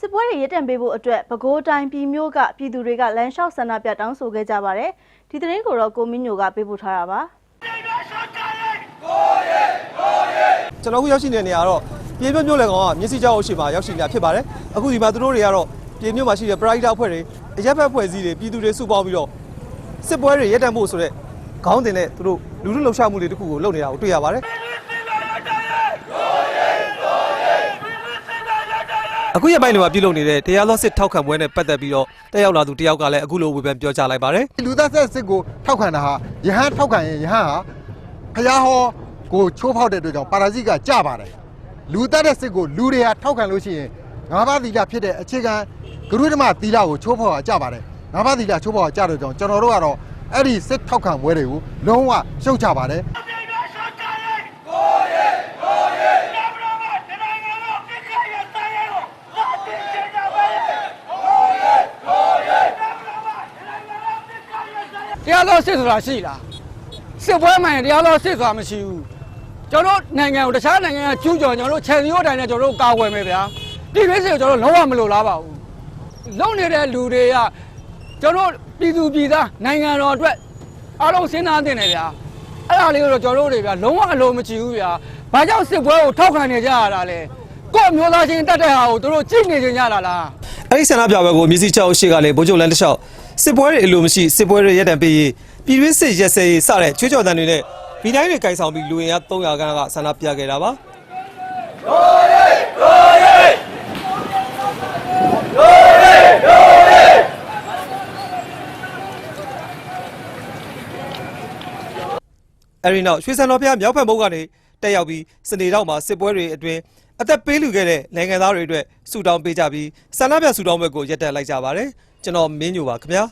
စစ်ပွဲတွေရပ်တန့်ပေးဖို့အတွက်ပဲခူးတိုင်းပြည်မျိုးကပြည်သူတွေကလမ်းလျှောက်ဆန္ဒပြတောင်းဆိုခဲ့ကြပါတယ်ဒီသတင်းကိုတော့ကိုမင်းညိုကပေးပို့ထားတာပါကျွန်တော်အခုရောက်ရှိနေတဲ့နေရာကတော့ပြည်မြို့မြို့လယ်ကောင်ကမြစ်စီကြောက်အုပ်ရှိမှာရောက်ရှိနေတာဖြစ်ပါတယ်အခုဒီမှာသူတို့တွေကတော့ပြည်မြို့မှာရှိတဲ့ပရိုက်တာအဖွဲ့တွေအရက်ဘက်အဖွဲ့အစည်းတွေပြည်သူတွေစုပေါင်းပြီးတော့စစ်ပွဲတွေရပ်တန့်ဖို့ဆိုတဲ့ခေါင်းတင်နဲ့သူတို့လူလူလှုပ်ရှားမှုတွေတခုကိုလုပ်နေတာကိုတွေ့ရပါတယ် အခုရပိုင်းတွေမှာပြုလုပ်နေတဲ့တရားသောစစ်ထောက်ခံပွဲနဲ့ပတ်သက်ပြီးတော့တက်ရောက်လာသူတယောက်ကလည်းအခုလိုဝေဖန်ပြောကြားလိုက်ပါတယ်လူသားဆက်စစ်ကိုထောက်ခံတာဟာယဟန်ထောက်ခံရင်ယဟန်ဟာဖျားဟောကိုချိုးဖောက်တဲ့အတွက်ကြောင့်ပါရာဇိကကြပါတယ်လူသားတဲ့စစ်ကိုလူတွေဟာထောက်ခံလို့ရှိရင်ငါးပါးသီလဖြစ်တဲ့အခြေခံဂရုဓမ္မသီလကိုချိုးဖောက်တာကြပါတယ်ငါးပါးသီလချိုးဖောက်တာကြတဲ့ကြောင့်ကျွန်တော်တို့ကတော့အဲ့ဒီစစ်ထောက်ခံပွဲတွေကိုလုံးဝရှုတ်ချပါတယ် တရားတော်စစ်ဆိုတာရှိလားစစ်ပွဲမှန်ရင်တရားတော်စစ်ဆိုတာမရှိဘူးကျွန်တော်တို့နိုင်ငံကိုတခြားနိုင်ငံကကျူးကျော်ကျွန်တော်တို့ခြံစည်းရိုးတိုင်းနဲ့ကျွန်တော်တို့ကာဝယ်မယ်ဗျာဒီလိုစစ်ကိုကျွန်တော်တို့လုံးဝမလိုလားပါဘူးလုံနေတဲ့လူတွေကကျွန်တော်တို့ပြည်သူပြည်သားနိုင်ငံတော်အတွက်အားလုံးစဉ်းစားသင့်တယ်ဗျာအဲ့ဒါလေးကိုတော့ကျွန်တော်တို့တွေဗျာလုံးဝအလိုမချဘူးဗျာဘာကြောင့်စစ်ပွဲကိုထောက်ခံနေကြရတာလဲ ကိုယ့်မျိုးသားချင်းတတ်တဲ့ဟာကိုတို့ကြည့်နေကြရတာလားအဲ့ဒီဆန္ဒပြပွဲကိုမြစည်းချောက်ရှိကလည်းဗိုလ်ချုပ်လန်းတစ်လျှောက်စစ်ပွဲတွေအလိုမရှိစစ်ပွဲတွေရပ်တန့်ပေးရေးပြည်တွင်းစစ်ရက်စဲရေးစတဲ့ချွေးကြော်တန်တွေနဲ့ဗီတိုင်းတွေကင်ဆောင်ပြီးလူရင်ရ300ခန်းကဆန္ဒပြခဲ့တာပါအဲ့ဒီနောက်ရွှေစံတော်ဖျားမြောက်ဖက်မုတ်ကနေတက်ရောက်ပြီးစနေတော့မှာစစ်ပွဲတွေအတွင်း အသက်ပေးလူခဲ့တဲ့နိုင်ငံသားတွေအတွက်ဆူတောင်းပေးကြပြီးဆန္ဒပြဆူတောင်းဘက်ကိုရက်တက်လိုက်ကြပါတယ်ကျွန်တော်မင်းညိုပါခင်ဗျာ